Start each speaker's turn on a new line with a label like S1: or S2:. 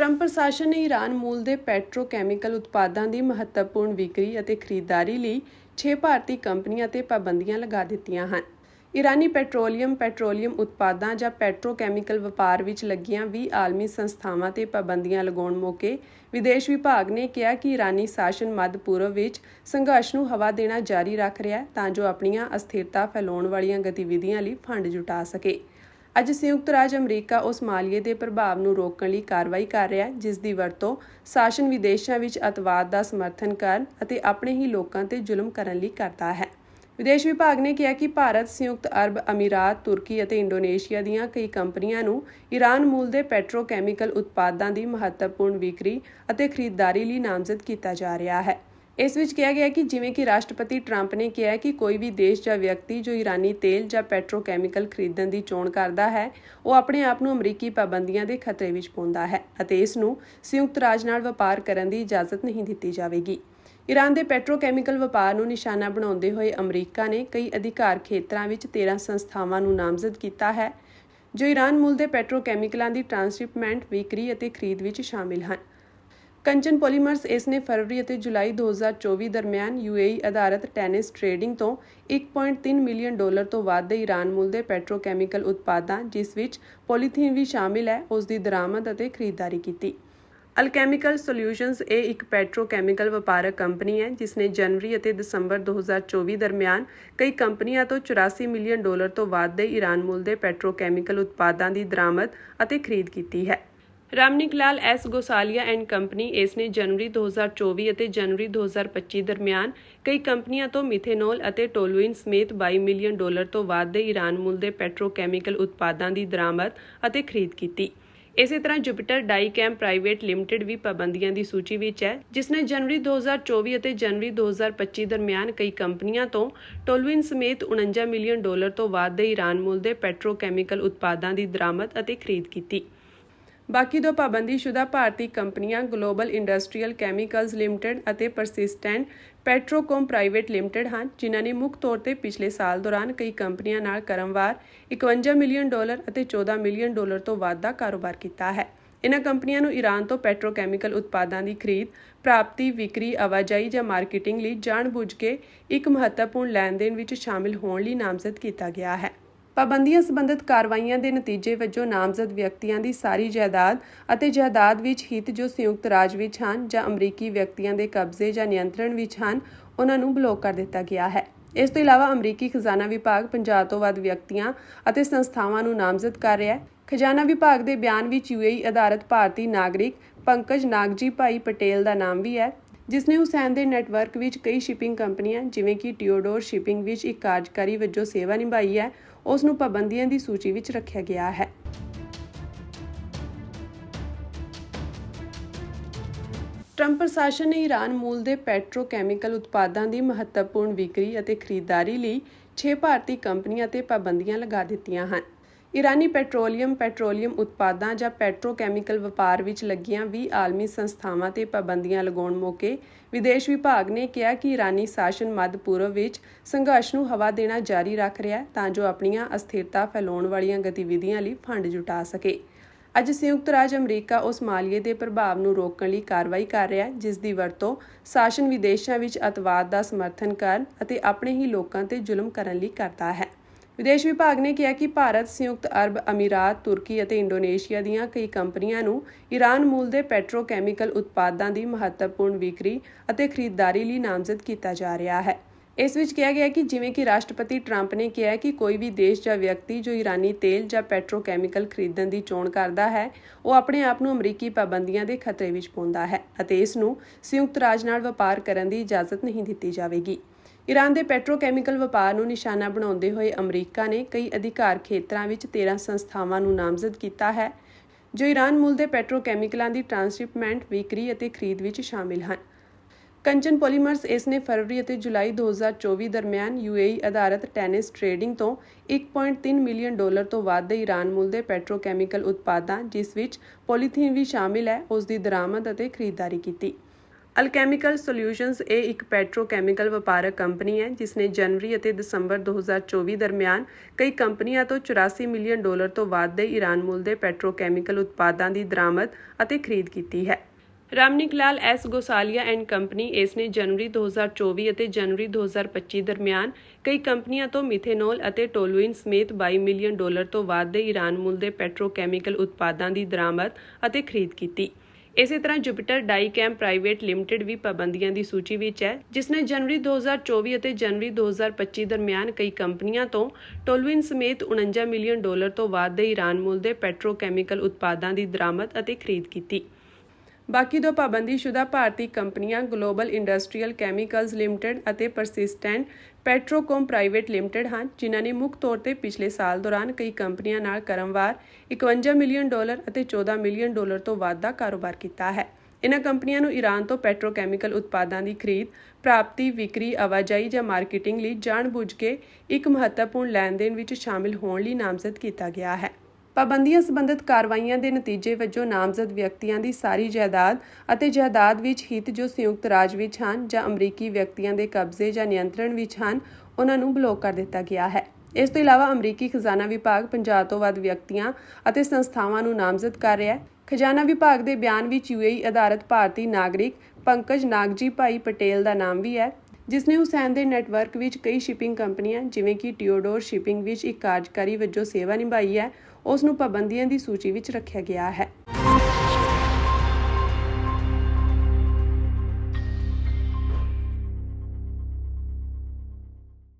S1: Trump ਪ੍ਰਸ਼ਾਸਨ ਨੇ Iran ਮੂਲ ਦੇ ਪੈਟਰੋਕੈਮੀਕਲ ਉਤਪਾਦਾਂ ਦੀ ਮਹੱਤਵਪੂਰਨ ਵਿਕਰੀ ਅਤੇ ਖਰੀਦਦਾਰੀ ਲਈ 6 ਭਾਰਤੀ ਕੰਪਨੀਆਂ ਤੇ ਪਾਬੰਦੀਆਂ ਲਗਾ ਦਿੱਤੀਆਂ ਹਨ। ਈਰਾਨੀ ਪੈਟਰੋਲੀਅਮ ਪੈਟਰੋਲੀਅਮ ਉਤਪਾਦਾਂ ਜਾਂ ਪੈਟਰੋਕੈਮੀਕਲ ਵਪਾਰ ਵਿੱਚ ਲੱਗੀਆਂ 20 ਆਲਮੀ ਸੰਸਥਾਵਾਂ ਤੇ ਪਾਬੰਦੀਆਂ ਲਗਾਉਣ ਮੌਕੇ ਵਿਦੇਸ਼ ਵਿਭਾਗ ਨੇ ਕਿਹਾ ਕਿ ਈਰਾਨੀ ਸ਼ਾਸਨ ਮੱਧ ਪੂਰਬ ਵਿੱਚ ਸੰਘਰਸ਼ ਨੂੰ ਹਵਾ ਦੇਣਾ ਜਾਰੀ ਰੱਖ ਰਿਹਾ ਹੈ ਤਾਂ ਜੋ ਆਪਣੀਆਂ ਅਸਥਿਰਤਾ ਫੈਲਾਉਣ ਵਾਲੀਆਂ ਗਤੀਵਿਧੀਆਂ ਲਈ ਫੰਡ ਜੁਟਾ ਸਕੇ। ਅੱਜ ਸੰਯੁਕਤ ਰਾਜ ਅਮਰੀਕਾ ਉਸ ਮਾਲੀਏ ਦੇ ਪ੍ਰਭਾਵ ਨੂੰ ਰੋਕਣ ਲਈ ਕਾਰਵਾਈ ਕਰ ਰਿਹਾ ਹੈ, ਜਿਸ ਦੀ ਵਰਤੋਂ ਸ਼ਾਸਨ ਵਿਦੇਸ਼ਾਂ ਵਿੱਚ ਅਤਵਾਦ ਦਾ ਸਮਰਥਨ ਕਰਨ ਅਤੇ ਆਪਣੇ ਹੀ ਲੋਕਾਂ ਤੇ ਜ਼ੁਲਮ ਕਰਨ ਲਈ ਕਰਦਾ ਹੈ। ਵਿਦੇਸ਼ ਵਿਭਾਗ ਨੇ ਕਿਹਾ ਕਿ ਭਾਰਤ, ਸੰਯੁਕਤ ਅਰਬ ਅਮੀਰਾਤ, ਤੁਰਕੀ ਅਤੇ ਇੰਡੋਨੇਸ਼ੀਆ ਦੀਆਂ ਕਈ ਕੰਪਨੀਆਂ ਨੂੰ ਈਰਾਨ ਮੂਲ ਦੇ ਪੈਟਰੋਕੈਮੀਕਲ ਉਤਪਾਦਾਂ ਦੀ ਮਹੱਤਵਪੂਰਨ ਵਿਕਰੀ ਅਤੇ ਖਰੀਦਦਾਰੀ ਲਈ ਨਾਮਜ਼ਦ ਕੀਤਾ ਜਾ ਰਿਹਾ ਹੈ। ਇਸ ਵਿੱਚ ਕਿਹਾ ਗਿਆ ਕਿ ਜਿਵੇਂ ਕਿ ਰਾਸ਼ਟਰਪਤੀ ਟਰੰਪ ਨੇ ਕਿਹਾ ਕਿ ਕੋਈ ਵੀ ਦੇਸ਼ ਜਾਂ ਵਿਅਕਤੀ ਜੋ ਈਰਾਨੀ ਤੇਲ ਜਾਂ ਪੈਟਰੋਕੈਮੀਕਲ ਖਰੀਦਣ ਦੀ ਚੋਣ ਕਰਦਾ ਹੈ, ਉਹ ਆਪਣੇ ਆਪ ਨੂੰ ਅਮਰੀਕੀ ਪਾਬੰਦੀਆਂ ਦੇ ਖਤਰੇ ਵਿੱਚ ਪਾਉਂਦਾ ਹੈ ਅਤੇ ਇਸ ਨੂੰ ਸੰਯੁਕਤ ਰਾਜ ਨਾਲ ਵਪਾਰ ਕਰਨ ਦੀ ਇਜਾਜ਼ਤ ਨਹੀਂ ਦਿੱਤੀ ਜਾਵੇਗੀ। ਈਰਾਨ ਦੇ ਪੈਟਰੋਕੈਮੀਕਲ ਵਪਾਰ ਨੂੰ ਨਿਸ਼ਾਨਾ ਬਣਾਉਂਦੇ ਹੋਏ ਅਮਰੀਕਾ ਨੇ ਕਈ ਅਧਿਕਾਰ ਖੇਤਰਾਂ ਵਿੱਚ 13 ਸੰਸਥਾਵਾਂ ਨੂੰ ਨਾਮਜ਼ਦ ਕੀਤਾ ਹੈ, ਜੋ ਈਰਾਨ ਮੂਲ ਦੇ ਪੈਟਰੋਕੈਮੀਕਲਾਂ ਦੀ ਟ੍ਰਾਂਸਸ਼ਿਪਮੈਂਟ, ਵਿਕਰੀ ਅਤੇ ਖਰੀਦ ਵਿੱਚ ਸ਼ਾਮਿਲ ਹਨ। ਕੰਚਨ ਪੋਲੀਮਰਸ ਇਸ ਨੇ ਫਰਵਰੀ ਅਤੇ ਜੁਲਾਈ 2024 ਦਰਮਿਆਨ UAE ਆਧਾਰਤ ਟੈਨਿਸ ਟ੍ਰੇਡਿੰਗ ਤੋਂ 1.3 ਮਿਲੀਅਨ ਡਾਲਰ ਤੋਂ ਵੱਧ ਦੇ ਈਰਾਨ ਮੁੱਲ ਦੇ ਪੈਟਰੋਕੈਮੀਕਲ ਉਤਪਾਦਾਂ, ਜਿਸ ਵਿੱਚ ਪੋਲੀਥੀਨ ਵੀ ਸ਼ਾਮਿਲ ਹੈ, ਉਸ ਦੀ ਦਰਾਮਦ ਅਤੇ ਖਰੀਦਦਾਰੀ ਕੀਤੀ। ਅਲਕੈਮੀਕਲ ਸੋਲਿਊਸ਼ਨਸ ਇਹ ਇੱਕ ਪੈਟਰੋਕੈਮੀਕਲ ਵਪਾਰਕ ਕੰਪਨੀ ਹੈ, ਜਿਸ ਨੇ ਜਨਵਰੀ ਅਤੇ ਦਸੰਬਰ 2024 ਦਰਮਿਆਨ ਕਈ ਕੰਪਨੀਆਂ ਤੋਂ 84 ਮਿਲੀਅਨ ਡਾਲਰ ਤੋਂ ਵੱਧ ਦੇ ਈਰਾਨ ਮੁੱਲ ਦੇ ਪੈਟਰੋਕੈਮੀਕਲ ਉਤਪਾਦਾਂ ਦੀ ਦਰਾਮਦ ਅਤੇ ਖਰੀਦ ਕੀਤੀ ਹੈ। Ramnik Lal S Gosalia and company ਇਸ ਨੇ ਜਨਵਰੀ 2024 ਅਤੇ ਜਨਵਰੀ 2025 ਦਰਮਿਆਨ ਕਈ ਕੰਪਨੀਆਂ ਤੋਂ ਮਿਥੇਨੋਲ ਅਤੇ ਟੋਲੂਇਨ ਸਮੇਤ 22 ਮਿਲੀਅਨ ਡਾਲਰ ਤੋਂ ਵੱਧ ਦੇ ਈਰਾਨ ਮੂਲ ਦੇ ਪੈਟਰੋਕੈਮੀਕਲ ਉਤਪਾਦਾਂ ਦੀ ਦਰਾਮਦ ਅਤੇ ਖਰੀਦ ਕੀਤੀ। ਇਸੇ ਤਰ੍ਹਾਂ ਜੁਪੀਟਰ ਡਾਈਕੈਮ ਪ੍ਰਾਈਵੇਟ ਲਿਮਟਿਡ ਵੀ ਪਾਬੰਦੀਆਂ ਦੀ ਸੂਚੀ ਵਿੱਚ ਹੈ ਜਿਸ ਨੇ ਜਨਵਰੀ 2024 ਅਤੇ ਜਨਵਰੀ 2025 ਦਰਮਿਆਨ ਕਈ ਕੰਪਨੀਆਂ ਤੋਂ ਟੋਲੂਇਨ ਸਮੇਤ 49 ਮਿਲੀਅਨ ਡਾਲਰ ਤੋਂ ਵੱਧ ਦੇ ਈਰਾਨ ਮੂਲ ਦੇ ਪੈਟਰੋਕੈਮੀਕਲ ਉਤਪਾਦਾਂ ਦੀ ਦਰਾਮਦ ਅਤੇ ਖਰੀਦ ਕੀਤੀ। ਬਾਕੀ ਦੋ ਪਾਬੰਦੀਸ਼ੁਦਾ ਭਾਰਤੀ ਕੰਪਨੀਆਂ ਗਲੋਬਲ ਇੰਡਸਟਰੀਅਲ ਕੈਮੀਕਲਜ਼ ਲਿਮਟਿਡ ਅਤੇ ਪਰਸਿਸਟੈਂਟ ਪੈਟਰੋਕੋਮ ਪ੍ਰਾਈਵੇਟ ਲਿਮਟਿਡ ਹਨ, ਜਿਨ੍ਹਾਂ ਨੇ ਮੁੱਖ ਤੌਰ ਤੇ ਪਿਛਲੇ ਸਾਲ ਦੌਰਾਨ ਕਈ ਕੰਪਨੀਆਂ ਨਾਲ ਕਰਮਵਾਰ 51 ਮਿਲੀਅਨ ਡਾਲਰ ਅਤੇ 14 ਮਿਲੀਅਨ ਡਾਲਰ ਤੋਂ ਵੱਧ ਦਾ ਕਾਰੋਬਾਰ ਕੀਤਾ ਹੈ। ਇਨ੍ਹਾਂ ਕੰਪਨੀਆਂ ਨੂੰ ਈਰਾਨ ਤੋਂ ਪੈਟਰੋਕੈਮੀਕਲ ਉਤਪਾਦਾਂ ਦੀ ਖਰੀਦ, ਪ੍ਰਾਪਤੀ, ਵਿਕਰੀ, ਆਵਾਜਾਈ ਜਾਂ ਮਾਰਕੀਟਿੰਗ ਲਈ ਜਾਣਬੁੱਝ ਕੇ ਇੱਕ ਮਹੱਤਵਪੂਰਨ ਲੈਣ-ਦੇਣ ਵਿੱਚ ਸ਼ਾਮਿਲ ਹੋਣ ਲਈ ਨਾਮਜ਼ਦ ਕੀਤਾ ਗਿਆ ਹੈ। ਪਾਬੰਦੀਆਂ ਸੰਬੰਧਿਤ ਕਾਰਵਾਈਆਂ ਦੇ ਨਤੀਜੇ ਵਜੋਂ ਨਾਮਜ਼ਦ ਵਿਅਕਤੀਆਂ ਦੀ ਸਾਰੀ ਜਾਇਦਾਦ ਅਤੇ ਜਾਇਦਾਦ ਵਿੱਚ ਹਿੱਤ ਜੋ ਸੰਯੁਕਤ ਰਾਜ ਵਿੱਚ ਹਨ ਜਾਂ ਅਮਰੀਕੀ ਵਿਅਕਤੀਆਂ ਦੇ ਕਬਜ਼ੇ ਜਾਂ ਨਿਯੰਤਰਣ ਵਿੱਚ ਹਨ, ਉਹਨਾਂ ਨੂੰ ਬਲੌਕ ਕਰ ਦਿੱਤਾ ਗਿਆ ਹੈ। ਇਸ ਤੋਂ ਇਲਾਵਾ ਅਮਰੀਕੀ ਖਜ਼ਾਨਾ ਵਿਭਾਗ 50 ਤੋਂ ਵੱਧ ਵਿਅਕਤੀਆਂ ਅਤੇ ਸੰਸਥਾਵਾਂ ਨੂੰ ਨਾਮਜ਼ਦ ਕਰ ਰਿਹਾ ਹੈ। ਖਜ਼ਾਨਾ ਵਿਭਾਗ ਦੇ ਬਿਆਨ ਵਿੱਚ UAE ਆਧਾਰਿਤ ਭਾਰਤੀ ਨਾਗਰਿਕ ਪੰਕਜ ਨਾਗਜੀ ਭਾਈ ਪਟੇਲ ਦਾ ਨਾਮ ਵੀ ਹੈ ਜਿਸ ਨੇ ਹੁਸੈਨ ਦੇ ਨੈਟਵਰਕ ਵਿੱਚ ਕਈ ਸ਼ਿਪਿੰਗ ਕੰਪਨੀਆਂ ਜਿਵੇਂ ਕਿ ਟਿਓਡੋਰ ਸ਼ਿਪਿੰਗ ਵਿੱਚ ਇੱਕ ਕਾਰਜਕਾਰੀ ਵਜੋਂ ਸੇਵਾ ਨਿਭਾਈ ਹੈ। ਉਸ ਨੂੰ ਪਾਬੰਦੀਆਂ ਦੀ ਸੂਚੀ ਵਿੱਚ ਰੱਖਿਆ ਗਿਆ ਹੈ। ਟਰੰਪ ਪ੍ਰਸ਼ਾਸਨ ਨੇ ਈਰਾਨ ਮੂਲ ਦੇ ਪੈਟਰੋਕੈਮੀਕਲ ਉਤਪਾਦਾਂ ਦੀ ਮਹੱਤਵਪੂਰਨ ਵਿਕਰੀ ਅਤੇ ਖਰੀਦਦਾਰੀ ਲਈ 6 ਭਾਰਤੀ ਕੰਪਨੀਆਂ ਤੇ ਪਾਬੰਦੀਆਂ ਲਗਾ ਦਿੱਤੀਆਂ ਹਨ। ਈਰਾਨੀ ਪੈਟਰੋਲੀਅਮ ਪੈਟਰੋਲੀਅਮ ਉਤਪਾਦਾਂ ਜਾਂ ਪੈਟਰੋਕੈਮੀਕਲ ਵਪਾਰ ਵਿੱਚ ਲੱਗੀਆਂ 20 ਆਲਮੀ ਸੰਸਥਾਵਾਂ ਤੇ ਪਾਬੰਦੀਆਂ ਲਗਾਉਣ ਮੌਕੇ ਵਿਦੇਸ਼ ਵਿਭਾਗ ਨੇ ਕਿਹਾ ਕਿ ਈਰਾਨੀ ਸ਼ਾਸਨ ਮੱਧ ਪੂਰਬ ਵਿੱਚ ਸੰਘਰਸ਼ ਨੂੰ ਹਵਾ ਦੇਣਾ ਜਾਰੀ ਰੱਖ ਰਿਹਾ ਹੈ ਤਾਂ ਜੋ ਆਪਣੀਆਂ ਅਸਥਿਰਤਾ ਫੈਲਾਉਣ ਵਾਲੀਆਂ ਗਤੀਵਿਧੀਆਂ ਲਈ ਫੰਡ ਜੁਟਾ ਸਕੇ। ਅੱਜ ਸੰਯੁਕਤ ਰਾਜ ਅਮਰੀਕਾ ਉਸ ਮਾਲੀਏ ਦੇ ਪ੍ਰਭਾਵ ਨੂੰ ਰੋਕਣ ਲਈ ਕਾਰਵਾਈ ਕਰ ਰਿਹਾ ਹੈ, ਜਿਸ ਦੀ ਵਰਤੋਂ ਸ਼ਾਸਨ ਵਿਦੇਸ਼ਾਂ ਵਿੱਚ ਅਤਵਾਦ ਦਾ ਸਮਰਥਨ ਕਰਨ ਅਤੇ ਆਪਣੇ ਹੀ ਲੋਕਾਂ ਤੇ ਜ਼ੁਲਮ ਕਰਨ ਲਈ ਕਰਦਾ ਹੈ। ਵਿਦੇਸ਼ ਵਿਭਾਗ ਨੇ ਕਿਹਾ ਕਿ ਭਾਰਤ, ਸੰਯੁਕਤ ਅਰਬ ਅਮੀਰਾਤ, ਤੁਰਕੀ ਅਤੇ ਇੰਡੋਨੇਸ਼ੀਆ ਦੀਆਂ ਕਈ ਕੰਪਨੀਆਂ ਨੂੰ ਈਰਾਨ ਮੂਲ ਦੇ ਪੈਟਰੋਕੈਮੀਕਲ ਉਤਪਾਦਾਂ ਦੀ ਮਹੱਤਵਪੂਰਨ ਵਿਕਰੀ ਅਤੇ ਖਰੀਦਦਾਰੀ ਲਈ ਨਾਮਜ਼ਦ ਕੀਤਾ ਜਾ ਰਿਹਾ ਹੈ। ਇਸ ਵਿੱਚ ਕਿਹਾ ਗਿਆ ਕਿ ਜਿਵੇਂ ਕਿ ਰਾਸ਼ਟਰਪਤੀ ਟਰੰਪ ਨੇ ਕਿਹਾ ਕਿ ਕੋਈ ਵੀ ਦੇਸ਼ ਜਾਂ ਵਿਅਕਤੀ ਜੋ ਈਰਾਨੀ ਤੇਲ ਜਾਂ ਪੈਟਰੋਕੈਮੀਕਲ ਖਰੀਦਣ ਦੀ ਚੋਣ ਕਰਦਾ ਹੈ, ਉਹ ਆਪਣੇ ਆਪ ਨੂੰ ਅਮਰੀਕੀ ਪਾਬੰਦੀਆਂ ਦੇ ਖਤਰੇ ਵਿੱਚ ਪਾਉਂਦਾ ਹੈ ਅਤੇ ਇਸ ਨੂੰ ਸੰਯੁਕਤ ਰਾਜ ਨਾਲ ਵਪਾਰ ਕਰਨ ਦੀ ਇਜਾਜ਼ਤ ਨਹੀਂ ਦਿੱਤੀ ਜਾਵੇਗੀ। ਈਰਾਨ ਦੇ ਪੈਟਰੋਕੈਮੀਕਲ ਵਪਾਰ ਨੂੰ ਨਿਸ਼ਾਨਾ ਬਣਾਉਂਦੇ ਹੋਏ ਅਮਰੀਕਾ ਨੇ ਕਈ ਅਧਿਕਾਰ ਖੇਤਰਾਂ ਵਿੱਚ 13 ਸੰਸਥਾਵਾਂ ਨੂੰ ਨਾਮਜ਼ਦ ਕੀਤਾ ਹੈ, ਜੋ ਈਰਾਨ ਮੂਲ ਦੇ ਪੈਟਰੋਕੈਮੀਕਲਾਂ ਦੀ ਟ੍ਰਾਂਸਸ਼ਿਪਮੈਂਟ, ਵਿਕਰੀ ਅਤੇ ਖਰੀਦ ਵਿੱਚ ਸ਼ਾਮਿਲ ਹਨ। ਕੰਚਨ ਪੋਲੀਮਰਸ ਇਸ ਨੇ ਫਰਵਰੀ ਅਤੇ ਜੁਲਾਈ 2024 ਦਰਮਿਆਨ UAE ਆਧਾਰਤ ਟੈਨਿਸ ਟ੍ਰੇਡਿੰਗ ਤੋਂ 1.3 ਮਿਲੀਅਨ ਡਾਲਰ ਤੋਂ ਵੱਧ ਦੇ ਈਰਾਨ ਮੁੱਲ ਦੇ ਪੈਟਰੋਕੈਮੀਕਲ ਉਤਪਾਦਾਂ, ਜਿਸ ਵਿੱਚ ਪੋਲੀਥੀਨ ਵੀ ਸ਼ਾਮਿਲ ਹੈ, ਉਸ ਦੀ ਦਰਾਮਦ ਅਤੇ ਖਰੀਦਦਾਰੀ ਕੀਤੀ। ਅਲਕੈਮੀਕਲ ਸੋਲਿਊਸ਼ਨਸ ਇਹ ਇੱਕ ਪੈਟਰੋਕੈਮੀਕਲ ਵਪਾਰਕ ਕੰਪਨੀ ਹੈ, ਜਿਸ ਨੇ ਜਨਵਰੀ ਅਤੇ ਦਸੰਬਰ 2024 ਦਰਮਿਆਨ ਕਈ ਕੰਪਨੀਆਂ ਤੋਂ 84 ਮਿਲੀਅਨ ਡਾਲਰ ਤੋਂ ਵੱਧ ਦੇ ਈਰਾਨ ਮੁੱਲ ਦੇ ਪੈਟਰੋਕੈਮੀਕਲ ਉਤਪਾਦਾਂ ਦੀ ਦਰਾਮਦ ਅਤੇ ਖਰੀਦ ਕੀਤੀ ਹੈ। Ramnik Lal S Gosalia and company ਇਸ ਨੇ ਜਨਵਰੀ 2024 ਅਤੇ ਜਨਵਰੀ 2025 ਦਰਮਿਆਨ ਕਈ ਕੰਪਨੀਆਂ ਤੋਂ ਮਿਥੇਨੋਲ ਅਤੇ ਟੋਲੂਇਨ ਸਮੇਤ 22 ਮਿਲੀਅਨ ਡਾਲਰ ਤੋਂ ਵੱਧ ਦੇ ਈਰਾਨ ਮੂਲ ਦੇ ਪੈਟਰੋਕੈਮੀਕਲ ਉਤਪਾਦਾਂ ਦੀ ਦਰਾਮਦ ਅਤੇ ਖਰੀਦ ਕੀਤੀ। ਇਸੇ ਤਰ੍ਹਾਂ ਜੁਪੀਟਰ ਡਾਈਕੈਮ ਪ੍ਰਾਈਵੇਟ ਲਿਮਟਿਡ ਵੀ ਪਾਬੰਦੀਆਂ ਦੀ ਸੂਚੀ ਵਿੱਚ ਹੈ, ਜਿਸ ਨੇ ਜਨਵਰੀ 2024 ਅਤੇ ਜਨਵਰੀ 2025 ਦਰਮਿਆਨ ਕਈ ਕੰਪਨੀਆਂ ਤੋਂ ਟੋਲੂਇਨ ਸਮੇਤ 49 ਮਿਲੀਅਨ ਡਾਲਰ ਤੋਂ ਵੱਧ ਦੇ ਈਰਾਨ ਮੂਲ ਦੇ ਪੈਟਰੋਕੈਮੀਕਲ ਉਤਪਾਦਾਂ ਦੀ ਦਰਾਮਦ ਅਤੇ ਖਰੀਦ ਕੀਤੀ। ਬਾਕੀ ਦੋ ਪਾਬੰਦੀਸ਼ੁਦਾ ਭਾਰਤੀ ਕੰਪਨੀਆਂ ਗਲੋਬਲ ਇੰਡਸਟਰੀਅਲ ਕੈਮੀਕਲਜ਼ ਲਿਮਟਿਡ ਅਤੇ ਪਰਸਿਸਟੈਂਟ ਪੈਟਰੋਕੋਮ ਪ੍ਰਾਈਵੇਟ ਲਿਮਟਿਡ ਹਨ, ਜਿਨ੍ਹਾਂ ਨੇ ਮੁੱਖ ਤੌਰ ਤੇ ਪਿਛਲੇ ਸਾਲ ਦੌਰਾਨ ਕਈ ਕੰਪਨੀਆਂ ਨਾਲ ਕਰਮਵਾਰ 51 ਮਿਲੀਅਨ ਡਾਲਰ ਅਤੇ 14 ਮਿਲੀਅਨ ਡਾਲਰ ਤੋਂ ਵੱਧ ਦਾ ਕਾਰੋਬਾਰ ਕੀਤਾ ਹੈ। ਇਨ੍ਹਾਂ ਕੰਪਨੀਆਂ ਨੂੰ ਈਰਾਨ ਤੋਂ ਪੈਟਰੋਕੈਮੀਕਲ ਉਤਪਾਦਾਂ ਦੀ ਖਰੀਦ, ਪ੍ਰਾਪਤੀ, ਵਿਕਰੀ, ਆਵਾਜਾਈ ਜਾਂ ਮਾਰਕੀਟਿੰਗ ਲਈ ਜਾਣਬੁੱਝ ਕੇ ਇੱਕ ਮਹੱਤਵਪੂਰਨ ਲੈਣ-ਦੇਣ ਵਿੱਚ ਸ਼ਾਮਿਲ ਹੋਣ ਲਈ ਨਾਮਜ਼ਦ ਕੀਤਾ ਗਿਆ ਹੈ। ਪਾਬੰਦੀਆਂ ਸੰਬੰਧਿਤ ਕਾਰਵਾਈਆਂ ਦੇ ਨਤੀਜੇ ਵਜੋਂ ਨਾਮਜ਼ਦ ਵਿਅਕਤੀਆਂ ਦੀ ਸਾਰੀ ਜਾਇਦਾਦ ਅਤੇ ਜਾਇਦਾਦ ਵਿੱਚ ਹਿੱਤ ਜੋ ਸੰਯੁਕਤ ਰਾਜ ਵਿੱਚ ਹਨ ਜਾਂ ਅਮਰੀਕੀ ਵਿਅਕਤੀਆਂ ਦੇ ਕਬਜ਼ੇ ਜਾਂ ਨਿਯੰਤਰਣ ਵਿੱਚ ਹਨ, ਉਹਨਾਂ ਨੂੰ ਬਲੌਕ ਕਰ ਦਿੱਤਾ ਗਿਆ ਹੈ। ਇਸ ਤੋਂ ਇਲਾਵਾ ਅਮਰੀਕੀ ਖਜ਼ਾਨਾ ਵਿਭਾਗ 50 ਤੋਂ ਵੱਧ ਵਿਅਕਤੀਆਂ ਅਤੇ ਸੰਸਥਾਵਾਂ ਨੂੰ ਨਾਮਜ਼ਦ ਕਰ ਰਿਹਾ ਹੈ। ਖਜ਼ਾਨਾ ਵਿਭਾਗ ਦੇ ਬਿਆਨ ਵਿੱਚ ਯੂਏਈ ਆਧਾਰਿਤ ਭਾਰਤੀ ਨਾਗਰਿਕ ਪੰਕਜ ਨਾਗਜੀ ਭਾਈ ਪਟੇਲ ਦਾ ਨਾਮ ਵੀ ਹੈ। ਜਿਸ ਨੇ ਹੁਸੈਨ ਦੇ ਨੈਟਵਰਕ ਵਿੱਚ ਕਈ ਸ਼ਿਪਿੰਗ ਕੰਪਨੀਆਂ, ਜਿਵੇਂ ਕਿ ਟਿਓਡੋਰ ਸ਼ਿਪਿੰਗ ਵਿੱਚ ਇੱਕ ਕਾਰਜਕਾਰੀ ਵਜੋਂ ਸੇਵਾ ਨਿਭਾਈ ਹੈ ਉਸ ਨੂੰ ਪਾਬੰਦੀਆਂ ਦੀ ਸੂਚੀ ਵਿੱਚ ਰੱਖਿਆ ਗਿਆ ਹੈ।